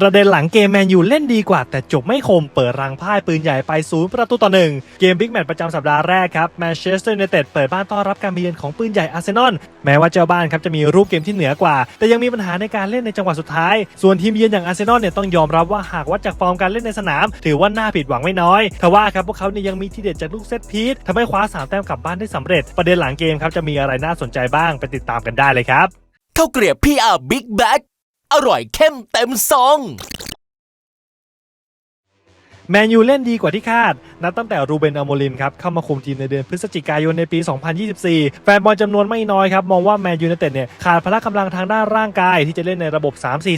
ประเด็นหลังเกมแมนยูเล่นดีกว่า แต่จบไม่คมเปิดรังพ่ายปืนใหญ่ไปศูนย์ประตูต่อหนึ่งเกมบิ๊กแมตช์ประจำสัปดาห์แรกครับแมนเชสเตอร์ยูไนเต็ดเปิดบ้านต้อนรับการเยือนของปืนใหญ่อาร์เซนอลแม้ว่าเจ้าบ้านครับจะมีรูปเกมที่เหนือกว่า แต่ยังมีปัญหาในการเล่นในจังหวะสุดท้าย ส่วนทีมเยือนอย่างอาร์เซนอลเนี่ยต้องยอมรับว่าหากวัดจากฟอร์มการเล่นในสนาม ถือว่าน่าผิดหวังไม่น้อยทว่าครับพวกเขาเนี่ยยังมีทีเด็ดจากลูกเซตพีททำให้คว้าสามแต้มกลับบ้านได้สำเร็จ ประเด็นหลังเกมครับจะมีอะไรน่าสนใจบ้างไปติดตามกันได้เลยครับข้าเกรียบ PR Big Bag อร่อยเข้มเต็มซอง แมนยูเล่นดีกว่าที่คาด นับตั้งแต่รูเบนอโมลิมครับเข้ามาคุมทีมในเดือนพฤศจิกายนในปี 2024 แฟนบอลจำนวนไม่น้อยครับมองว่าแมนยูไนเต็ดเนี่ยขาดพละกำลังทางด้านร่างกายที่จะเล่นในระบบ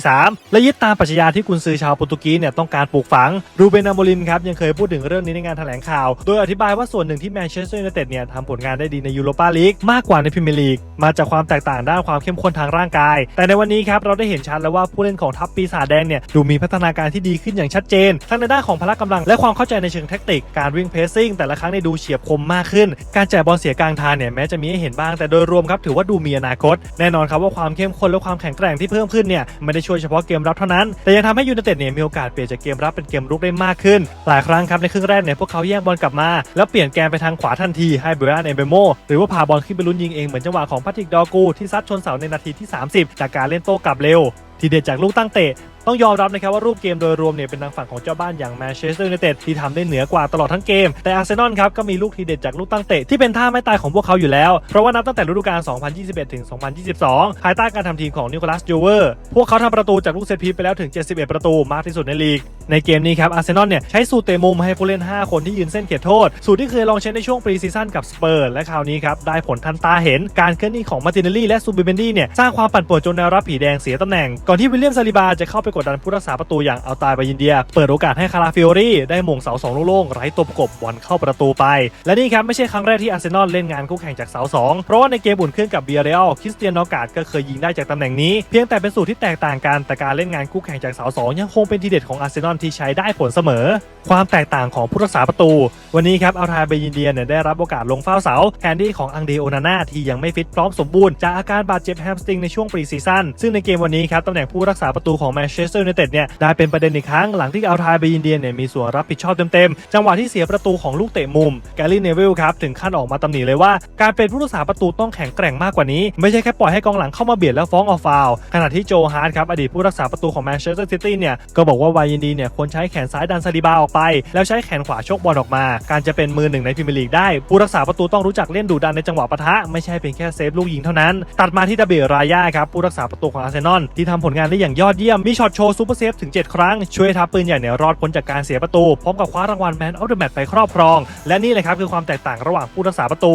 3-4-3 และยึดตามปรัชญาที่กุนซือชาวโปรตุเกสเนี่ยต้องการปลูกฝังรูเบนอโมลิมครับยังเคยพูดถึงเรื่องนี้ในงานแถลงข่าว โดยอธิบายว่าส่วนหนึ่งที่แมนเชสเตอร์ยูไนเต็ดเนี่ยทำผลงานได้ดีในยูโรปาลีกมากกว่าในพรีเมียร์ลีกมาจากความแตกต่างด้านความเข้มข้นทางร่างกาย แต่ในวันนี้ครับเราได้เห็นชัดแล้วว่าผู้เล่นของทัพปีศาจแดงเนี่ยดูมีพัฒนาการที่ดีขึ้นอย่างชัดเจน ทั้งในด้านของพละกำลังและความเข้าใจในเชิงแท็กติกการวิ่งเพสซิ่งแต่ละครั้งเนี่ยดูเฉียบคมมากขึ้น การจ่ายบอลเสียกลางทางเนี่ยแม้จะมีให้เห็นบ้างแต่โดยรวมครับถือว่าดูมีอนาคต แน่นอนครับว่าความเข้มข้นและความแข็งแกร่งที่เพิ่มขึ้นเนี่ยไม่ได้ช่วยเฉพาะเกมรับเท่านั้น แต่ยังทำให้ยูไนเต็ดเนี่ยมีโอกาสเปลี่ยนจากเกมรับเป็นเกมรุกได้มากขึ้น หลายครั้งครับในครึ่งแรกเนี่ยพวกเขาแย่งบอลกลับมา แล้วเปลี่ยนแกนไปทางขวาทันทีให้เบรอันเอเบโมหรือว่าพาบอลขึ้นไปลุ้นยิงเองเหมือนจังหวะของพาติกดอกูที่ซัดชนเสาในนาทีที่ 30 จากการเล่นโต้กลับเร็วทีเด็ดจากลูกตั้งเตะ ต้องยอมรับนะครับว่ารูปเกมโดยรวมเนี่ยเป็นทางฝั่งของเจ้าบ้านอย่างแมนเชสเตอร์ยูไนเต็ดที่ทำได้เหนือกว่าตลอดทั้งเกม แต่อาร์เซนอลครับก็มีลูกทีเด็ดจากลูกตั้งเตะที่เป็นท่าไม่ตายของพวกเขาอยู่แล้ว เพราะว่านับตั้งแต่ฤดูกาล 2021 ถึง 2022 ภายใต้การทำทีมของนิโคลัสจูเวอร์ พวกเขาทำประตูจากลูกเซตพีไปแล้วถึง 71 ประตูมากที่สุดในลีก ในเกมนี้ครับอาร์เซนอลเนี่ยใช้สูตรเตะมุมให้ผู้เล่น 5 คนที่ยืนเส้นเขตโทษ สูตรที่เคยลองใช้ในช่วงปรีซีซั่นกับสเปอร์และคราวนี้ครับได้ผลทันตาเห็นการเคลื่อนที่ของมาร์ตินเนลลี่และซูบิเบนดี้เนี่ยสร้างความปั่นป่วนจนแนวรับผีแดงเสียตำแหน่งก่อนที่วิลเลียมซาลิบาจะเข้าไปกดดันผู้รักษาประตูอย่างเอาตายไปยินเดีย เปิดโอกาสให้คาราฟิโอรี่ได้มงเสาสองโล่งๆไร้ตัวประกบบอลเข้าประตูไป และนี่ครับไม่ใช่ครั้งแรกที่อาร์เซนอลเล่นงานคู่แข่งจากเสาสองเพราะว่าในเกมอุ่นเครื่องกับเบียร์เรอัลคริสเตียนนอกาดก็เคยยิงได้จากตำแหน่งนี้ เพียงแต่เป็นสูตรที่แตกต่างกันแต่การเล่นงานคู่แข่งจากเสาสองยังคงเป็นทีเด็ดของอาร์เซนอลที่ใช้ได้ผลเสมอ ความแตกต่างของผู้รักษาประตู วันนี้ครับอัลทายเบยินเดียเนี่ยได้รับโอกาสลงเฝ้าเสาแทนที่ของอังเดโอนาน่าที่ยังไม่ฟิตพร้อมสมบูรณ์จากอาการบาดเจ็บแฮมสตริงในช่วงปรีซีซั่นซึ่งในเกมวันนี้ครับตำแหน่งผู้รักษาประตูของแมนเชสเตอร์ยูไนเต็ดเนี่ยได้เป็นประเด็นอีกครั้งหลังที่อัลทายเบยินเดียเนี่ยมีส่วนรับผิดชอบเต็มๆจังหวะที่เสียประตูของลูกเตะมุมแกลลี่เนวิลครับถึงขั้นออกมาตำหนิเลยว่า การเป็นผู้รักษาประตูต้องแข็งแกร่งมากกว่านี้ ไม่ใช่แค่ปล่อยให้กองหลังเข้ามาเบียดแล้วฟ้องออฟฟาวขณะที่โจฮาร์ดครับอดีตผู้รักษาประตูของแมนเชสเตอร์ซิตี้เนี่ยก็บอกว่า วายินดีเนี่ยควรใช้แขนซ้ายดันซาลิบาออกไป แล้วใช้แขนขวาชกบอลออกมา การจะเป็นมือหนึ่งในพรีเมียร์ลีกได้ ผู้รักษาประตูต้องรู้จักเล่นดุดันในจังหวะปะทะ ไม่ใช่เพียงแค่เซฟลูกยิงเท่านั้น ตัดมาที่ดาเบรายาครับผู้รักษาประตูของอาร์เซนอลที่ทำผลงานได้อย่างยอดเยี่ยมมีช็อตโชว์ซูเปอร์เซฟถึง 7 ครั้ง ช่วยทัพปืนใหญ่เนี่ยรอดพ้นจากการเสียประตูพร้อมกับคว้ารางวัลแมนออฟเดอะแมตช์ไปครอบครอง และนี่เลยครับคือความแตกต่างระหว่างผู้รักษาประตู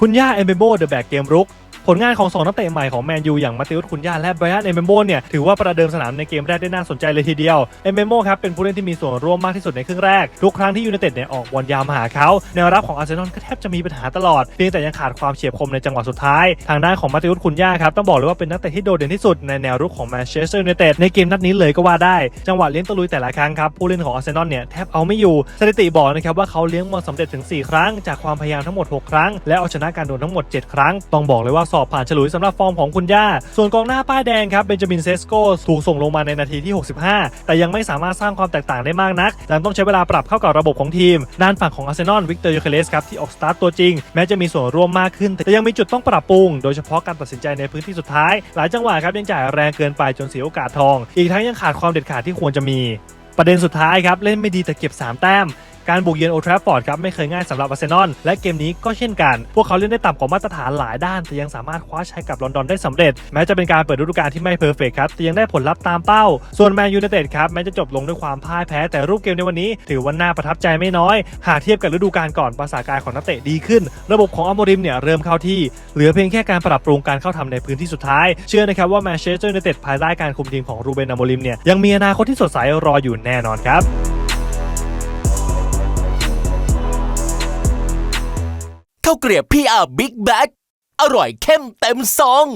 คุณย่าเอมเบโบเดอะแบกเกมรุก ผลงานของ 2 นักเตะใหม่ของแมนยูอย่างมาติอุสคุณย่าและไบรอันเอมเบโบเนี่ยถือว่าประเดิมสนามในเกมแรกได้น่าสนใจเลยทีเดียวเอมเบโบครับเป็นผู้เล่นที่มีส่วนร่วมมากที่สุดในครึ่งแรกทุกครั้งที่ยูไนเต็ดเนี่ยออกบอลยาวมาหาเขาแนวรับของอาร์เซนอลก็แทบจะมีปัญหาตลอดเพียงแต่ยังขาดความเฉียบคมในจังหวะสุดท้าย ทางด้านของมาติอุสคุณย่าครับต้องบอกเลยว่าเป็นนักเตะที่โดดเด่นที่สุดในแนวรุกของแมนเชสเตอร์ยูไนเต็ดในเกมนัดนี้เลยก็ว่าได้จังหวะเลี้ยงตะลุยแต่ละครั้งครับผู้เล่นของอาร์เซนอลเนี่ยแทบเอาไม่อยู่สถิติบอกนะครับว่าเขาเลี้ยงบอลสำเร็จถึง 4 ครั้ง จากความพยายามทั้งหมด 6 ครั้ง และเอาชนะการโดนทั้งหมด 7 ครั้ง ต้องบอกเลยว่าอบผ่านฉลุยสำหรับฟอร์มของคุณย่า ส่วนกองหน้าป้ายแดงครับเบนจามินเซสโกถูกส่งลงมาในนาทีที่ 65 แต่ยังไม่สามารถสร้างความแตกต่างได้มากนักยังต้องใช้เวลาปรับเข้ากับระบบของทีมด้านฝั่งของอาร์เซนอลวิกเตอร์ยูเคเลสครับที่ออกสตาร์ทตัวจริง แม้จะมีส่วนร่วมมากขึ้น แต่ยังมีจุดต้องปรับปรุง โดยเฉพาะการตัดสินใจในพื้นที่สุดท้าย หลายจังหวะครับยังจ่ายแรงเกินไปจนเสียโอกาสทอง อีกทั้งยังขาดความเด็ดขาดที่ควรจะมี ประเด็นสุดท้ายครับเล่นไม่ดีแต่เก็บ 3 แต้ม การบุกเยือนโอทราฟฟอร์ดครับไม่เคยง่ายสำหรับอาร์เซนอลและเกมนี้ก็เช่นกัน พวกเขาเล่นได้ต่ำกว่ามาตรฐานหลายด้าน แต่ยังสามารถคว้าชัยกับลอนดอนได้สำเร็จ แม้จะเป็นการเปิดฤดูกาลที่ไม่เพอร์เฟกครับแต่ยังได้ผลลัพธ์ตามเป้า ส่วนแมนยูไนเต็ดครับแม้จะจบลงด้วยความพ่ายแพ้แต่รูปเกมในวันนี้ ถือว่าน่าประทับใจไม่น้อย หากเทียบกับฤดูกาลก่อนภาษากายของนักเตะดีขึ้น ระบบของอัมโมริมเนี่ยเริ่มเข้าที่ เหลือเพียงแค่การปรับปรุงการเข้าทำในพื้นที่สุดท้าย เชื่อนะครับว่าแมนเชสเตอร์ยูไนเต็ดภายใต้การคุมทีมของรูเบนอัมโมริมเนี่ยยังมีอนาคตที่สดใสรออยู่แน่นอนครับ ข้าวเกรียบพี่อาบิ๊กแบ็ตอร่อยเข้มเต็มซอง